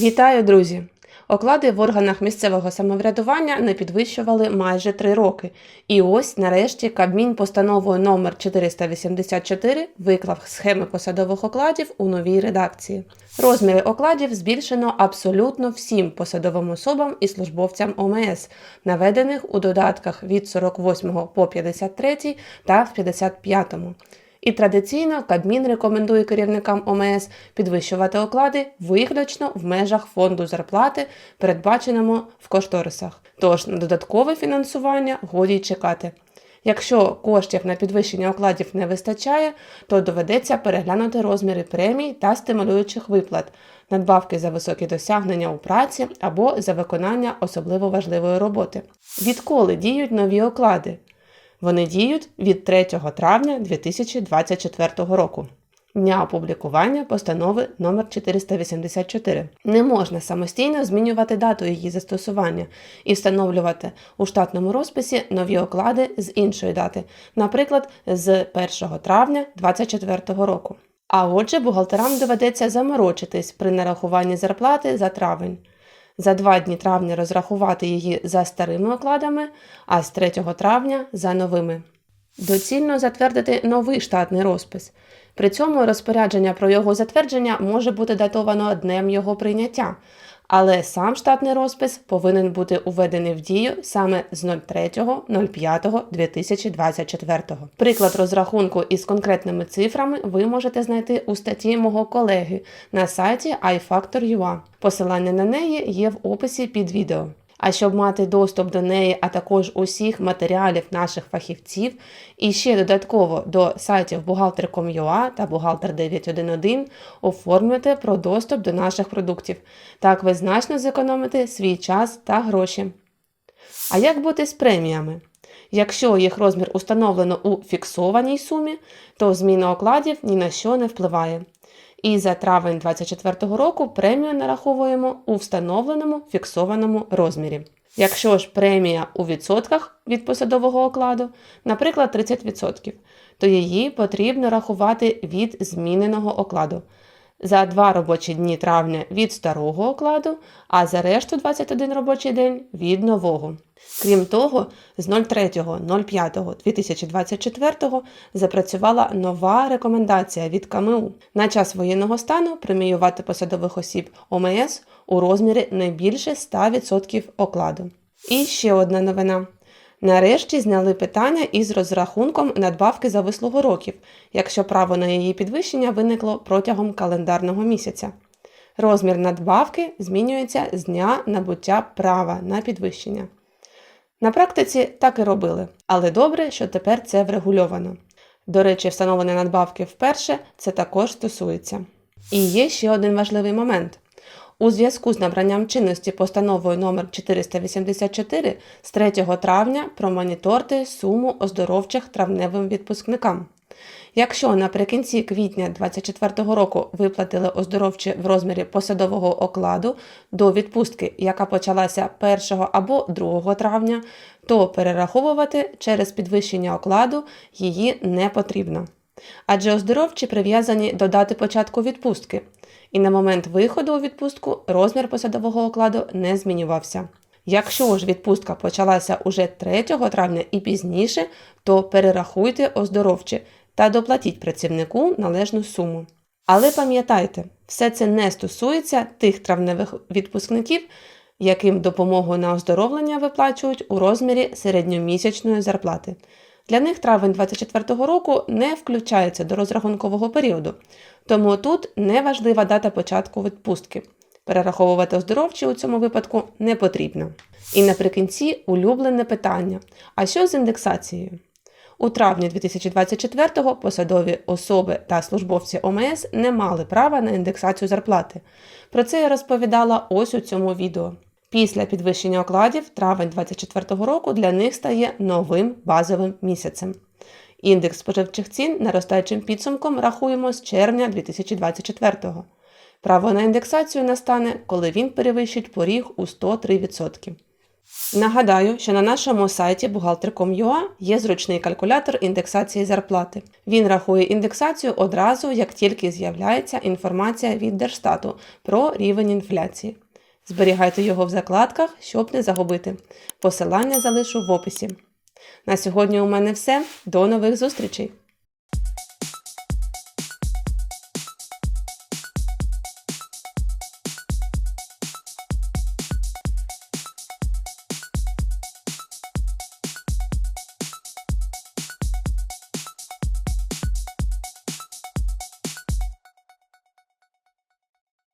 Вітаю, друзі! Оклади в органах місцевого самоврядування не підвищували майже три роки. І ось, нарешті, Кабмін постановою номер 484 виклав схеми посадових окладів у новій редакції. Розміри окладів збільшено абсолютно всім посадовим особам і службовцям ОМС, наведених у додатках від 48 по 53 та в 55. І традиційно Кабмін рекомендує керівникам ОМС підвищувати оклади виключно в межах фонду зарплати, передбаченому в кошторисах. Тож на додаткове фінансування годі й чекати. Якщо коштів на підвищення окладів не вистачає, то доведеться переглянути розміри премій та стимулюючих виплат, надбавки за високі досягнення у праці або за виконання особливо важливої роботи. Відколи діють нові оклади? Вони діють від 3 травня 2024 року. Дня опублікування постанови номер 484. Не можна самостійно змінювати дату її застосування і встановлювати у штатному розписі нові оклади з іншої дати, наприклад, з 1 травня 2024 року. А отже, бухгалтерам доведеться заморочитись при нарахуванні зарплати за травень за два дні травня розрахувати її за старими окладами, а з 3 травня за новими. Доцільно затвердити новий штатний розпис. При цьому розпорядження про його затвердження може бути датовано днем його прийняття, але сам штатний розпис повинен бути уведений в дію саме з 03.05.2024. Приклад розрахунку із конкретними цифрами ви можете знайти у статті мого колеги на сайті iFactor.ua. Посилання на неї є в описі під відео. А щоб мати доступ до неї, а також усіх матеріалів наших фахівців, і ще додатково до сайтів бухгалтер.com.ua та бухгалтер 911 оформлюйте про доступ до наших продуктів. Так ви значно зекономите свій час та гроші. А як бути з преміями? Якщо їх розмір установлено у фіксованій сумі, то зміна окладів ні на що не впливає. І за травень 2024 року премію нараховуємо у встановленому фіксованому розмірі. Якщо ж премія у відсотках від посадового окладу, наприклад, 30%, то її потрібно рахувати від зміненого окладу. За два робочі дні травня від старого окладу, а за решту 21 робочий день від нового. Крім того, з 03.05.2024 запрацювала нова рекомендація від КМУ на час воєнного стану преміювати посадових осіб ОМС у розмірі не більше 100% окладу. І ще одна новина. Нарешті зняли питання із розрахунком надбавки за вислугу років, якщо право на її підвищення виникло протягом календарного місяця. Розмір надбавки змінюється з дня набуття права на підвищення. На практиці так і робили, але добре, що тепер це врегульовано. До речі, встановлення надбавки вперше це також стосується. І є ще один важливий момент. У зв'язку з набранням чинності постановою номер 484 з 3 травня промоніторте суму оздоровчих травневим відпускникам. Якщо наприкінці квітня 2024 року виплатили оздоровчі в розмірі посадового окладу до відпустки, яка почалася 1 або 2 травня, то перераховувати через підвищення окладу її не потрібно. Адже оздоровчі прив'язані до дати початку відпустки, і на момент виходу у відпустку розмір посадового окладу не змінювався. Якщо ж відпустка почалася уже 3 травня і пізніше, то перерахуйте оздоровчі та доплатіть працівнику належну суму. Але пам'ятайте, все це не стосується тих травневих відпускників, яким допомогу на оздоровлення виплачують у розмірі середньомісячної зарплати. Для них травень 2024 року не включається до розрахункового періоду, тому тут не важлива дата початку відпустки. Перераховувати оздоровчі у цьому випадку не потрібно. І наприкінці улюблене питання: а що з індексацією? У травні 2024-го посадові особи та службовці ОМС не мали права на індексацію зарплати. Про це я розповідала ось у цьому відео. Після підвищення окладів травень 2024 року для них стає новим базовим місяцем. Індекс споживчих цін наростаючим підсумком рахуємо з червня 2024-го. Право на індексацію настане, коли він перевищить поріг у 103%. Нагадаю, що на нашому сайті buhalter.com.ua є зручний калькулятор індексації зарплати. Він рахує індексацію одразу, як тільки з'являється інформація від Держстату про рівень інфляції. Зберігайте його в закладках, щоб не загубити. Посилання залишу в описі. На сьогодні у мене все. До нових зустрічей!